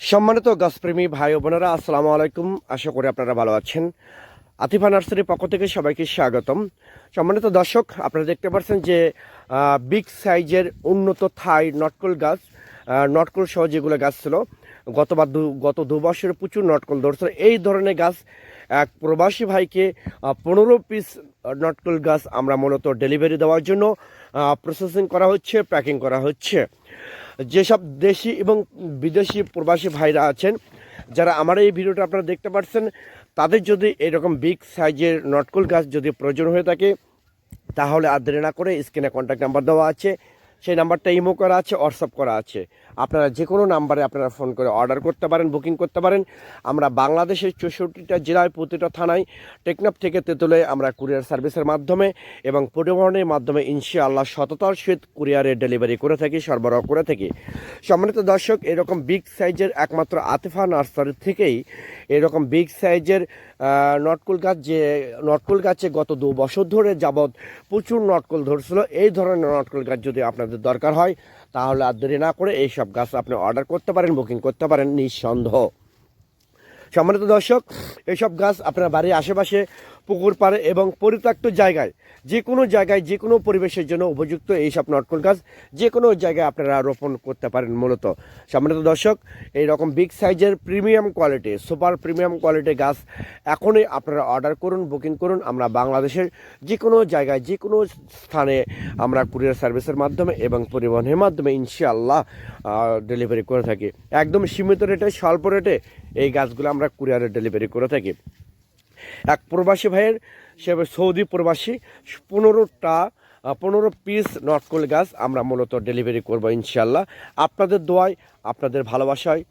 সম্মানিত গাছপ্রেমী ভাই বোনেরা, আসসালামু আলাইকুম। আশা করি আপনারা ভালো আছেন। আতিফা নার্সারির পক্ষ থেকে সবাইকে স্বাগতম। সম্মানিত দর্শক, আপনারা দেখতে পাচ্ছেন যে বিগ সাইজের উন্নত থাই নটকল গাছ নটকল সহ যেগুলো গাছ ছিল গতবার দু, গত দু বছরে প্রচুর নটকল ধরছিল। এই ধরনের গাছ এক প্রবাসী ভাইকে পনেরো পিস নটকল গাছ আমরা মূলত ডেলিভারি দেওয়ার জন্য প্রসেসিং করা হচ্ছে, প্যাকিং করা হচ্ছে। যেসব দেশি এবং বিদেশি প্রবাসী ভাইরা আছেন, যারা আমার এই ভিডিওটা আপনারা দেখতে পাচ্ছেন, তাদের যদি এরকম বিগ সাইজের নটকল গাছ যদি প্রয়োজন হয়ে থাকে, তাহলে আর দেরি না করে স্ক্রিনে কন্ট্যাক্ট নাম্বার দেওয়া আছে। সেই নাম্বারটা ইমো করা আছে হোয়াটসঅ্যাপ করা আছে। আপনারা যে কোনো নাম্বারে আপনারা ফোন করে অর্ডার করতে পারেন, বুকিং করতে পারেন। আমরা বাংলাদেশের চৌষট্টিটা জেলায়, প্রতিটা থানায়, টেকনাফ থেকে তেঁতুলে আমরা কুরিয়ার সার্ভিসের মাধ্যমে এবং পরিবহনের মাধ্যমে ইনশাআল্লাহ সততার সহিত কুরিয়ারে ডেলিভারি করে থাকি, সরবরাহ করে থাকি। সম্মানিত দর্শক, এরকম বিগ সাইজের একমাত্র আতিফা নার্সারি থেকেই এরকম বিগ সাইজের নটকুল গাছ যে, নটকুল গাছে গত দু বছর ধরে যাবৎ প্রচুর নটকুল ধরছিল। এই ধরনের নটকুল গাছ যদি আপনাদের দরকার হয়, তাহলে আর দেরি না করে এইসব গাছ আপনি অর্ডার করতে পারেন বুকিং করতে পারেন, নিঃসন্দেহ। সম্মানিত দর্শক এইসব গাছ আপনার বাড়ির আশেপাশে, পুকুর পাড়ে এবং পরিত্যক্ত জায়গায় যে কোনো জায়গায় যে কোনো পরিবেশের জন্য উপযুক্ত এইসব নটকল গাছ যে কোনো জায়গায় আপনারা রোপণ করতে পারেন মূলত। সম্মানিত দর্শক এই রকম বিগ সাইজের premium quality super premium quality গাছ এখনই আপনারা অর্ডার করুন বুকিং করুন। আমরা বাংলাদেশের যে কোনো জায়গায় যে কোনো স্থানে আমরা কুরিয়ার সার্ভিসের মাধ্যমে এবং পরিবহনের মাধ্যমে ইনশাআল্লাহ ডেলিভারি করে থাকি। একদম সীমিত রেটে স্বল্প রেটে এই গাছগুলো আমরা কুরিয়ারে ডেলিভারি করে থাকি। এক প্রবাসী ভাইয়ের, সে সৌদি প্রবাসী, পনেরোটা পনেরো পিস নটকল গাছ আমরা মূলত ডেলিভারি করব ইনশাল্লাহ আপনাদের দোয়ায়, আপনাদের ভালোবাসায়